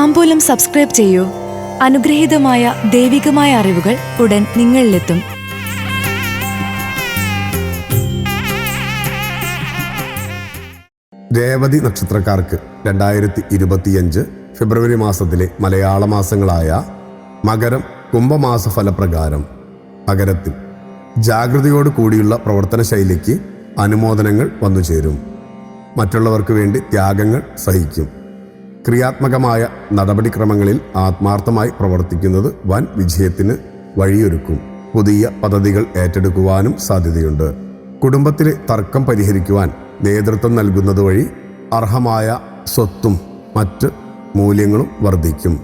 താമ്പൂലം subscribe ചെയ്യൂ. അനുഗ്രഹീതമായ ദൈവികമായ അറിവുകൾ ഉടൻ നിങ്ങളിലെത്തും. രേവതി നക്ഷത്രക്കാർക്ക് രണ്ടായിരത്തി ഇരുപത്തിയഞ്ച് ഫെബ്രുവരി മാസത്തിലെ മലയാള മാസങ്ങളായ മകരം കുംഭമാസ ഫലപ്രകാരം മകരത്തിൽ ജാഗ്രതയോട് കൂടിയുള്ള പ്രവർത്തന ശൈലിക്ക് അനുമോദനങ്ങൾ വന്നു ചേരും മറ്റുള്ളവർക്ക് വേണ്ടി ത്യാഗങ്ങൾ സഹിക്കും. ക്രിയാത്മകമായ നടപടിക്രമങ്ങളിൽ ആത്മാർത്ഥമായി പ്രവർത്തിക്കുന്നത് വൻ വിജയത്തിന് വഴിയൊരുക്കും. പുതിയ പദ്ധതികൾ ഏറ്റെടുക്കുവാനും സാധ്യതയുണ്ട്. കുടുംബത്തിലെ തർക്കം പരിഹരിക്കുവാൻ നേതൃത്വം നൽകുന്നത് വഴി അർഹമായ സ്വത്തും മറ്റ് മൂല്യങ്ങളും വർദ്ധിക്കും.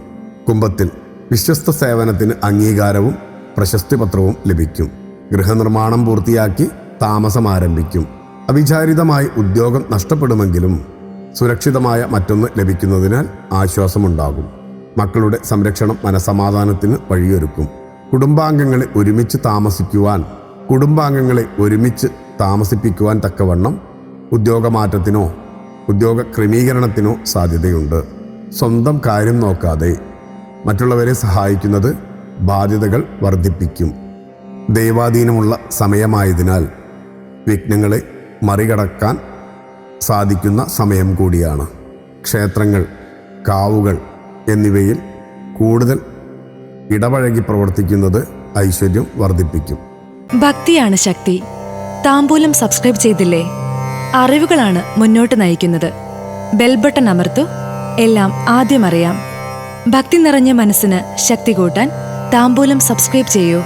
കുംഭത്തിൽ വിശ്വസ്ത സേവനത്തിന് അംഗീകാരവും പ്രശസ്തിപത്രവും ലഭിക്കും. ഗൃഹനിർമ്മാണം പൂർത്തിയാക്കി താമസം ആരംഭിക്കും അവിചാരിതമായി ഉദ്യോഗം നഷ്ടപ്പെടുമെങ്കിലും സുരക്ഷിതമായ മറ്റൊന്ന് ലഭിക്കുന്നതിനാൽ ആശ്വാസമുണ്ടാകും. മക്കളുടെ സംരക്ഷണം മനസമാധാനത്തിന് വഴിയൊരുക്കും. കുടുംബാംഗങ്ങളെ ഒരുമിച്ച് താമസിക്കുവാൻ കുടുംബാംഗങ്ങളെ ഒരുമിച്ച് താമസിപ്പിക്കുവാൻ തക്കവണ്ണം ഉദ്യോഗമാറ്റത്തിനോ ഉദ്യോഗ ക്രമീകരണത്തിനോ സാധ്യതയുണ്ട്. സ്വന്തം കാര്യം നോക്കാതെ മറ്റുള്ളവരെ സഹായിക്കുന്നത് ബാധ്യതകൾ വർദ്ധിപ്പിക്കും. ദൈവാധീനമുള്ള സമയമായതിനാൽ വിഘ്നങ്ങളെ മറികടക്കാൻ സാധിക്കുന്ന സമയം കൂടിയാണ്. ക്ഷേത്രങ്ങൾ കാവുകൾ എന്നിവയിൽ കൂടുതൽ ഇടപഴകി പ്രവർത്തിക്കുന്നത് ഐശ്വര്യം വർദ്ധിപ്പിക്കും. ഭക്തിയാണ് ശക്തി. താമ്പൂലം സബ്സ്ക്രൈബ് ചെയ്തില്ലേ? അറിവുകളാണ് മുന്നോട്ട് നയിക്കുന്നത്. ബെൽബട്ടൺ അമർത്തു. എല്ലാം ആദ്യം അറിയാം. ഭക്തി നിറഞ്ഞ മനസ്സിന് ശക്തി കൂട്ടാൻ താമ്പൂലം സബ്സ്ക്രൈബ് ചെയ്യൂ.